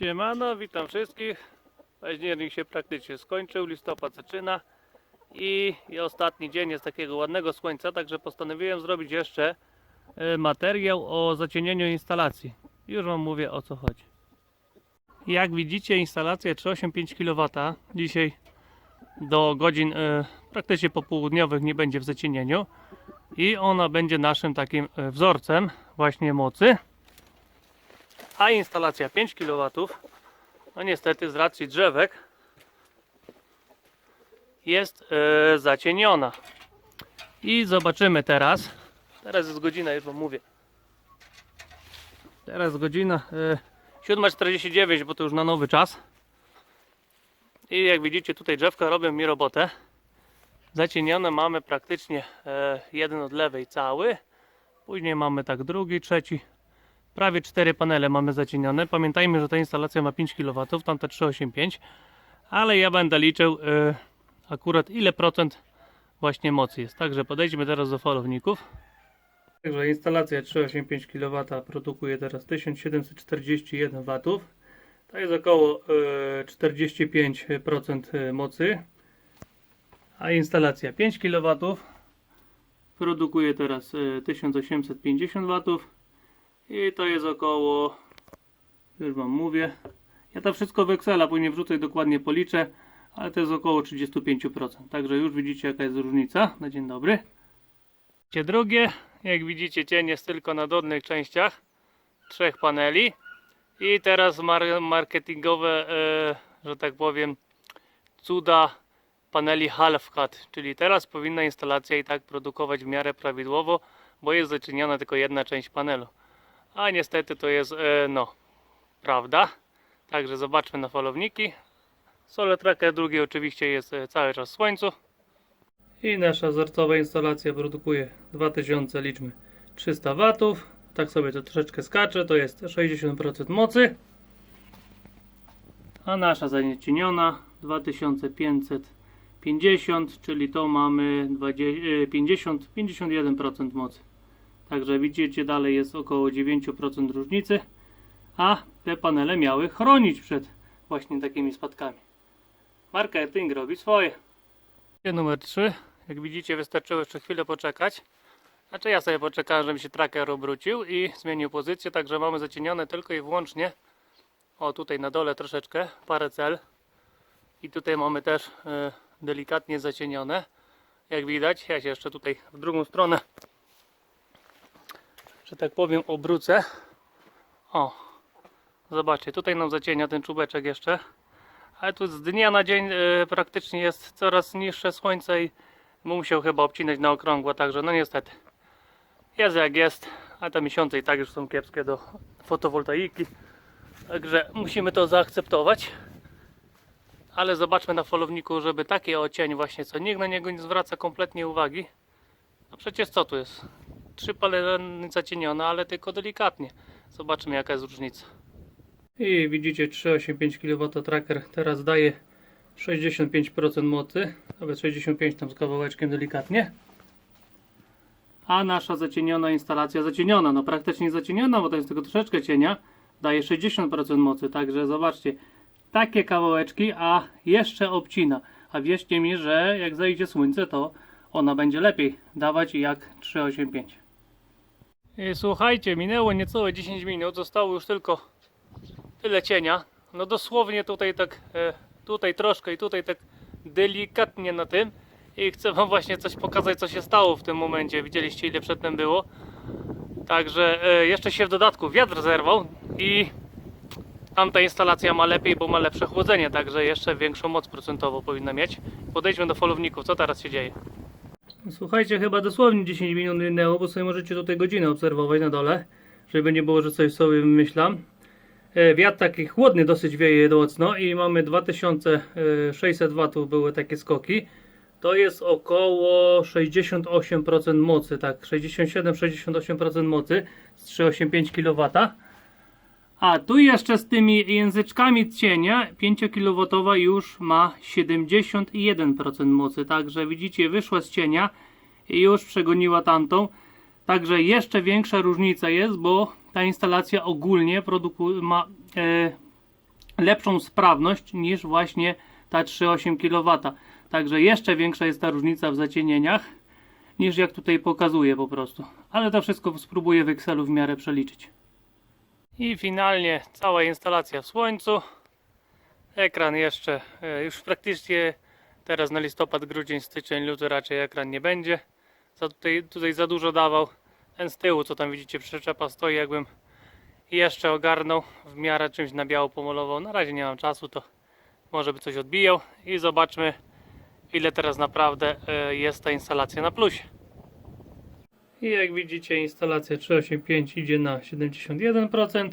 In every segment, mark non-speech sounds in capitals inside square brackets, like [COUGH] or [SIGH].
Siemano, witam wszystkich. Październik się praktycznie skończył, listopad zaczyna i, i ostatni dzień jest takiego ładnego słońca, także postanowiłem zrobić jeszcze e, materiał o zacienieniu instalacji. Już Wam mówię o co chodzi. Jak widzicie instalacja 385 kW dzisiaj do godzin e, praktycznie popołudniowych nie będzie w zacienieniu i ona będzie naszym takim e, wzorcem właśnie mocy a instalacja 5 kW no niestety z racji drzewek jest e, zacieniona. I zobaczymy teraz. Teraz jest godzina już wam mówię. Teraz godzina e, 7.49 bo to już na nowy czas. I jak widzicie tutaj drzewka robią mi robotę. Zacienione mamy praktycznie e, jeden od lewej cały. Później mamy tak drugi, trzeci Prawie 4 panele mamy zacienione. Pamiętajmy, że ta instalacja ma 5 kW, tamta 385, ale ja będę liczył y, akurat ile procent właśnie mocy jest. Także podejdźmy teraz do falowników. Także instalacja 385 kW produkuje teraz 1741 W. To jest około y, 45% mocy. A instalacja 5 kW produkuje teraz y, 1850 W. I to jest około, już wam mówię, ja to wszystko w Excela później wrzucę i dokładnie policzę, ale to jest około 35%. Także już widzicie jaka jest różnica. Na dzień dobry. Cię drugie, jak widzicie cień jest tylko na dolnych częściach trzech paneli. I teraz mar marketingowe, e, że tak powiem, cuda paneli half cut, czyli teraz powinna instalacja i tak produkować w miarę prawidłowo, bo jest zaczyniona tylko jedna część panelu. A niestety to jest, e, no, prawda. Także zobaczmy na falowniki. Solar Tracker drugi oczywiście jest e, cały czas w słońcu. I nasza wzorcowa instalacja produkuje 2000 liczmy 300 watów. Tak sobie to troszeczkę skacze, to jest 60% mocy. A nasza zaniecieniona 2550, czyli to mamy 20, e, 50, 51% mocy. Także widzicie, dalej jest około 9% różnicy, a te panele miały chronić przed właśnie takimi spadkami. Marketing robi swoje. Numer 3. Jak widzicie, wystarczyło jeszcze chwilę poczekać. Znaczy ja sobie poczekałem, żeby się tracker obrócił i zmienił pozycję, także mamy zacienione tylko i wyłącznie o tutaj na dole troszeczkę parę cel i tutaj mamy też e, delikatnie zacienione. Jak widać, ja się jeszcze tutaj w drugą stronę że tak powiem, obrócę. O, zobaczcie, tutaj nam zacienia ten czubeczek jeszcze. Ale tu z dnia na dzień e, praktycznie jest coraz niższe słońce i musiał chyba obcinać na okrągło, także no niestety. Jest jak jest, a te miesiące i tak już są kiepskie do fotowoltaiki. Także musimy to zaakceptować. Ale zobaczmy na falowniku, żeby takie ocień właśnie, co nikt na niego nie zwraca kompletnie uwagi. No przecież co tu jest? Trzy panele zacienione, ale tylko delikatnie. Zobaczymy jaka jest różnica. I widzicie 385 kW tracker teraz daje 65% mocy, nawet 65 tam z kawałeczkiem delikatnie. A nasza zacieniona instalacja, zacieniona, no praktycznie zacieniona, bo to jest tylko troszeczkę cienia, daje 60% mocy, także zobaczcie, takie kawałeczki, a jeszcze obcina. A wierzcie mi, że jak zajdzie słońce, to ona będzie lepiej dawać jak 385. I słuchajcie, minęło niecałe 10 minut, zostało już tylko tyle cienia. No dosłownie tutaj tak, e, tutaj troszkę i tutaj tak delikatnie na tym. I chcę wam właśnie coś pokazać, co się stało w tym momencie. Widzieliście ile przedtem było. Także e, jeszcze się w dodatku wiatr zerwał i tamta instalacja ma lepiej, bo ma lepsze chłodzenie, także jeszcze większą moc procentową powinna mieć. Podejdźmy do falowników, co teraz się dzieje. Słuchajcie, chyba dosłownie 10 minut minęło, bo sobie możecie tutaj godzinę obserwować na dole, żeby nie było, że coś sobie wymyślam. E, Wiatr taki chłodny dosyć wieje mocno i mamy 2600 W były takie skoki. To jest około 68% mocy, tak, 67-68% mocy z 385 kW. A tu jeszcze z tymi języczkami cienia 5 kW już ma 71% mocy. Także widzicie, wyszła z cienia i już przegoniła tamtą. Także jeszcze większa różnica jest, bo ta instalacja ogólnie ma e, lepszą sprawność niż właśnie ta 3,8 kW. Także jeszcze większa jest ta różnica w zacienieniach niż jak tutaj pokazuje po prostu. Ale to wszystko spróbuję w Excelu w miarę przeliczyć. I finalnie cała instalacja w słońcu. Ekran jeszcze e, już praktycznie teraz na listopad, grudzień, styczeń, luty raczej ekran nie będzie. Za tutaj, tutaj za dużo dawał. Ten z tyłu, co tam widzicie, przyczepa stoi, jakbym jeszcze ogarnął w miarę czymś na biało pomalował. Na razie nie mam czasu, to może by coś odbijał i zobaczmy ile teraz naprawdę e, jest ta instalacja na plusie. I jak widzicie instalacja 385 idzie na 71%,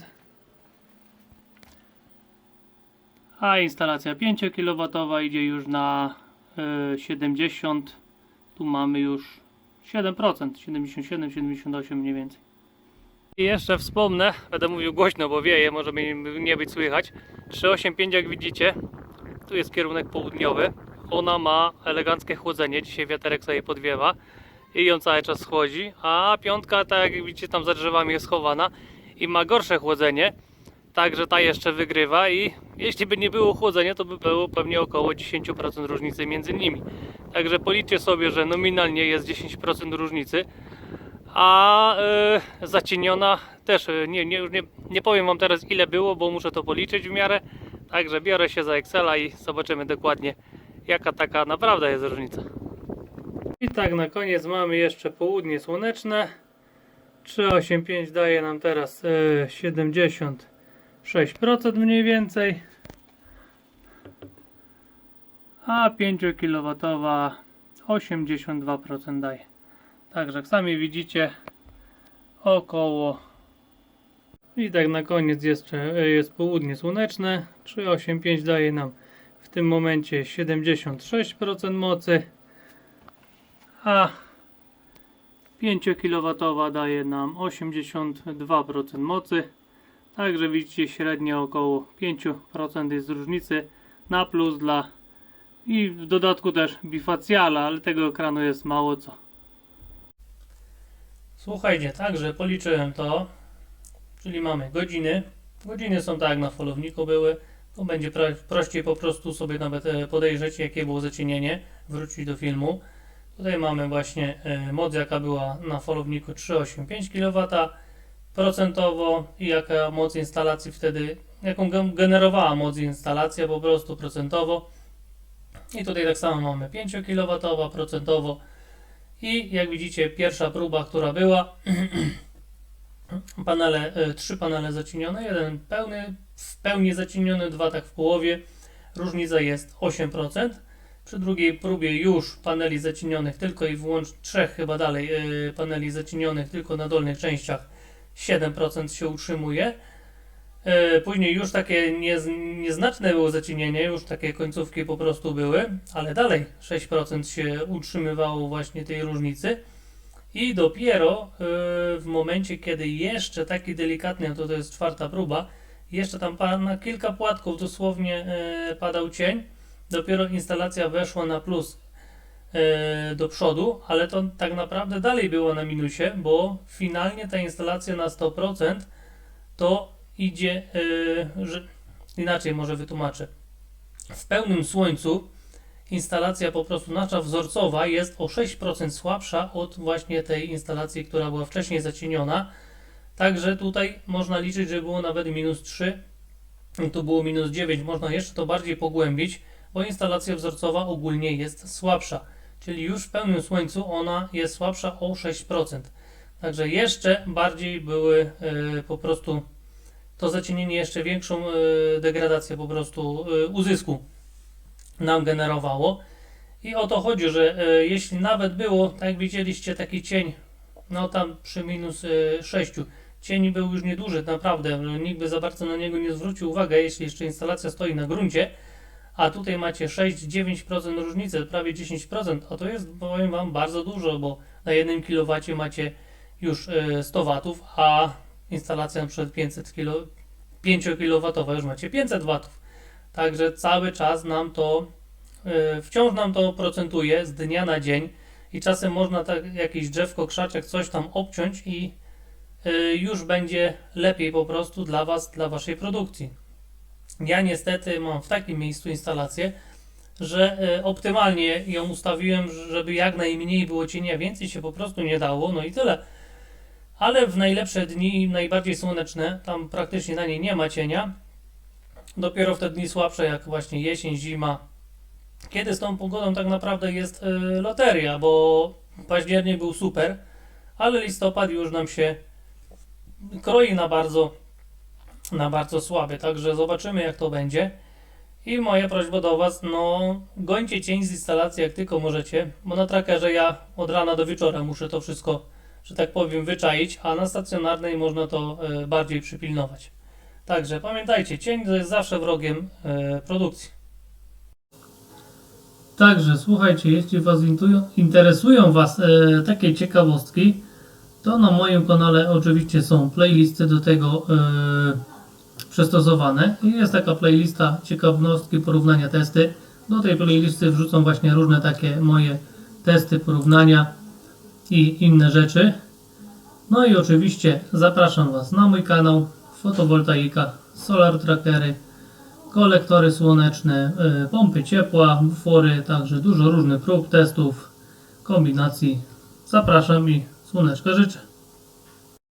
a instalacja 5 kW idzie już na e, 70, tu mamy już 7%, 77, 78 mniej więcej. I jeszcze wspomnę, będę mówił głośno, bo wieje, może mnie nie być słychać. 385 jak widzicie, tu jest kierunek południowy. Ona ma eleganckie chłodzenie, dzisiaj wiaterek sobie podwiewa i ją cały czas chłodzi, a piątka, tak jak widzicie, tam za drzewami jest schowana i ma gorsze chłodzenie, także ta jeszcze wygrywa i jeśli by nie było chłodzenia, to by było pewnie około 10% różnicy między nimi. Także policzcie sobie, że nominalnie jest 10% różnicy, a yy, zacieniona też, yy, nie, nie, nie, nie powiem Wam teraz ile było, bo muszę to policzyć w miarę, także biorę się za Excela i zobaczymy dokładnie jaka taka naprawdę jest różnica. I tak na koniec mamy jeszcze południe słoneczne. 385 daje nam teraz e, 76% mniej więcej. A 5 kW 82% daje. Także jak sami widzicie około i tak na koniec jeszcze e, jest południe słoneczne. 385 daje nam w tym momencie 76% mocy, a 5 kW daje nam 82% mocy. Także widzicie średnio około 5% jest różnicy na plus dla i w dodatku też bifacjala, ale tego ekranu jest mało co. Słuchajcie, także policzyłem to, czyli mamy godziny. Godziny są tak jak na folowniku były. To będzie pro, prościej po prostu sobie nawet e, podejrzeć, jakie było zacienienie, wrócić do filmu. Tutaj mamy właśnie e, moc, jaka była na falowniku 3,85 kW procentowo i jaka moc instalacji wtedy, jaką gen- generowała moc instalacja po prostu procentowo. I tutaj tak samo mamy 5 kW procentowo. I jak widzicie, pierwsza próba, która była, [CLEARS THROAT] panele, e, trzy panele zacienione, jeden pełny, w pełni zacieniony, dwa tak w połowie. Różnica jest 8%. Przy drugiej próbie już paneli zacienionych tylko i wyłącznie, trzech chyba dalej yy, paneli zacienionych tylko na dolnych częściach 7% się utrzymuje. Yy, później już takie niez, nieznaczne było zacienienie, już takie końcówki po prostu były, ale dalej 6% się utrzymywało właśnie tej różnicy. I dopiero yy, w momencie, kiedy jeszcze taki delikatny, to to jest czwarta próba, jeszcze tam na kilka płatków dosłownie yy, padał cień, dopiero instalacja weszła na plus yy, do przodu, ale to tak naprawdę dalej było na minusie, bo finalnie ta instalacja na 100% to idzie, yy, że, inaczej może wytłumaczę. W pełnym słońcu instalacja po prostu nasza wzorcowa jest o 6% słabsza od właśnie tej instalacji, która była wcześniej zacieniona. Także tutaj można liczyć, że było nawet minus 3, tu było minus 9. Można jeszcze to bardziej pogłębić, bo instalacja wzorcowa ogólnie jest słabsza. Czyli już w pełnym słońcu ona jest słabsza o 6%. Także jeszcze bardziej były e, po prostu to zacienienie jeszcze większą e, degradację po prostu e, uzysku nam generowało. I o to chodzi, że jeśli nawet było, tak jak widzieliście, taki cień, no tam przy minus e, 6, cień był już nieduży, naprawdę, nikt by za bardzo na niego nie zwrócił uwagi, jeśli jeszcze instalacja stoi na gruncie, a tutaj macie 6-9% różnicy, prawie 10%, a to jest, powiem Wam, bardzo dużo, bo na 1 kW macie już e, 100 W, a instalacja na przykład 500 kilo, 5 kW już macie 500 W. Także cały czas nam to, yy, wciąż nam to procentuje z dnia na dzień i czasem można tak jakieś drzewko, krzaczek, coś tam obciąć i yy, już będzie lepiej po prostu dla Was, dla Waszej produkcji. Ja niestety mam w takim miejscu instalację, że e, optymalnie ją ustawiłem, żeby jak najmniej było cienia, więcej się po prostu nie dało, no i tyle. Ale w najlepsze dni, najbardziej słoneczne, tam praktycznie na niej nie ma cienia. Dopiero w te dni słabsze, jak właśnie jesień, zima, kiedy z tą pogodą tak naprawdę jest e, loteria, bo październik był super, ale listopad już nam się kroi na bardzo, na bardzo słaby, także zobaczymy jak to będzie. I moja prośba do Was, no gońcie cień z instalacji jak tylko możecie, bo na trackerze ja od rana do wieczora muszę to wszystko, że tak powiem, wyczaić, a na stacjonarnej można to e, bardziej przypilnować. Także pamiętajcie, cień to jest zawsze wrogiem e, produkcji. Także słuchajcie, jeśli Was interesują Was e, takie ciekawostki, to na moim kanale oczywiście są playlisty do tego e, przystosowane. Jest taka playlista ciekawostki, porównania, testy. Do tej playlisty wrzucą właśnie różne takie moje testy, porównania i inne rzeczy. No i oczywiście zapraszam Was na mój kanał Fotowoltaika, Solar Trackery, kolektory słoneczne, y, pompy ciepła, bufory, także dużo różnych prób, testów, kombinacji. Zapraszam i słoneczka życzę.